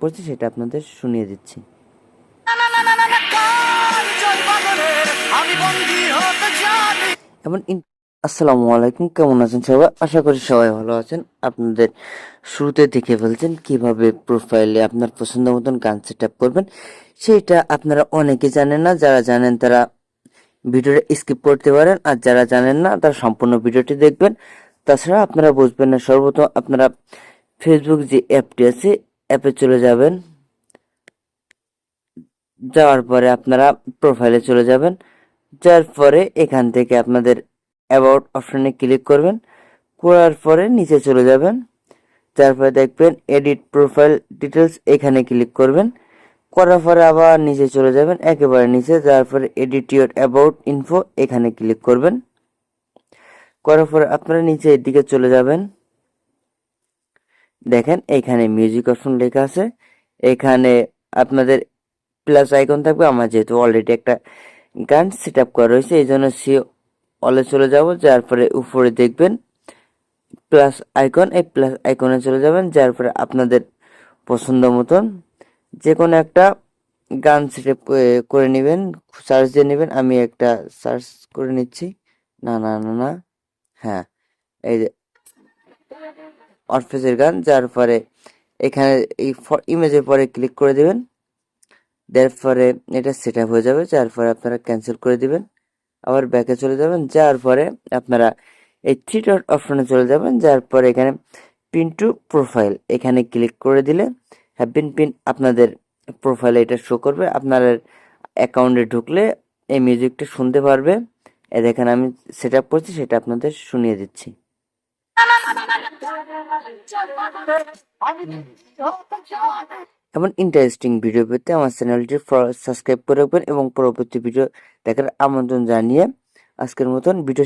করছি সেটা আপনাদের শুনিয়ে দিচ্ছি। এমন আসসালামু আলাইকুম, কেমন আছেন সবাই? আশা করি সবাই ভালো আছেন। আপনাদের শুরুতে দেখে ফেলছেন কীভাবে প্রোফাইলে আপনার পছন্দ মতন গান সেট আপ করবেন। সেটা আপনারা অনেকে জানেন না, যারা জানেন তারা ভিডিওটা স্কিপ করতে পারেন, আর যারা জানেন না, তারা সম্পূর্ণ ভিডিওটি দেখবেন। তাছাড়া আপনারা বুঝবেন না, সর্বপ্রথম আপনারা ফেসবুক যে অ্যাপটি আছে অ্যাপে চলে যাবেন। যাওয়ার পরে আপনারা প্রোফাইলে চলে যাবেন। যার পরে এখান থেকে আপনাদের অ্যাবাউট অপশনে ক্লিক করবেন। করার পরে নিচে চলে যাবেন। তারপরে দেখবেন এডিট প্রোফাইল ডিটেলস এখানে ক্লিক করবেন। করার পরে আবার নিচে চলে যাবেন, একেবারে নিচে। তারপরে এডিট ইউর অ্যাবাউট ইনফো এখানে ক্লিক করবেন। করার পরে আপনারা নিচে এদিকে চলে যাবেন। দেখেন, এখানে মিউজিক অপশন লেখা আছে। এখানে আপনাদের প্লাস আইকন থাকবে। আমার যেহেতু অলরেডি একটা গান সেট আপ করা রয়েছে, এই জন্য সি অলে চলে যাব। যার পরে উপরে দেখবেন প্লাস আইকন এই প্লাস আইকনে চলে যাবেন। যার পরে আপনাদের পছন্দ মতন যে কোনো একটা গান সেট আপ করে নেবেন সার্চ দিয়ে নেবেন। আমি একটা সার্চ করে নিচ্ছি। না না না না হ্যাঁ এই যে অরফেজের গান, যার পরে এখানে এই ইমেজের পরে ক্লিক করে দিবেন। দেওয়ার পরে এটা সেট আপ হয়ে যাবে, যার পরে আপনারা ক্যান্সেল করে দিবেন। আবার ব্যাকে চলে যাবেন, যার পরে আপনারা এই থ্রি ডট অপশনে চলে যাবেন, যার পরে এখানে পিন টু প্রোফাইল এখানে ক্লিক করে দিলে হ্যাভ বিন পিন আপনাদের প্রোফাইলে এটা শো করবে। আপনার অ্যাকাউন্টে ঢুকলে এই মিউজিকটা শুনতে পারবে। এ দেখেন আমি সেট আপ করছি, সেটা আপনাদের শুনিয়ে দিচ্ছি। এমন ইন্টারেস্টিং ভিডিও পেতে আমার চ্যানেলটি সাবস্ক্রাইব করে রাখবেন এবং পরবর্তী ভিডিও দেখার আমন্ত্রণ জানিয়ে আজকের মতন ভিডিও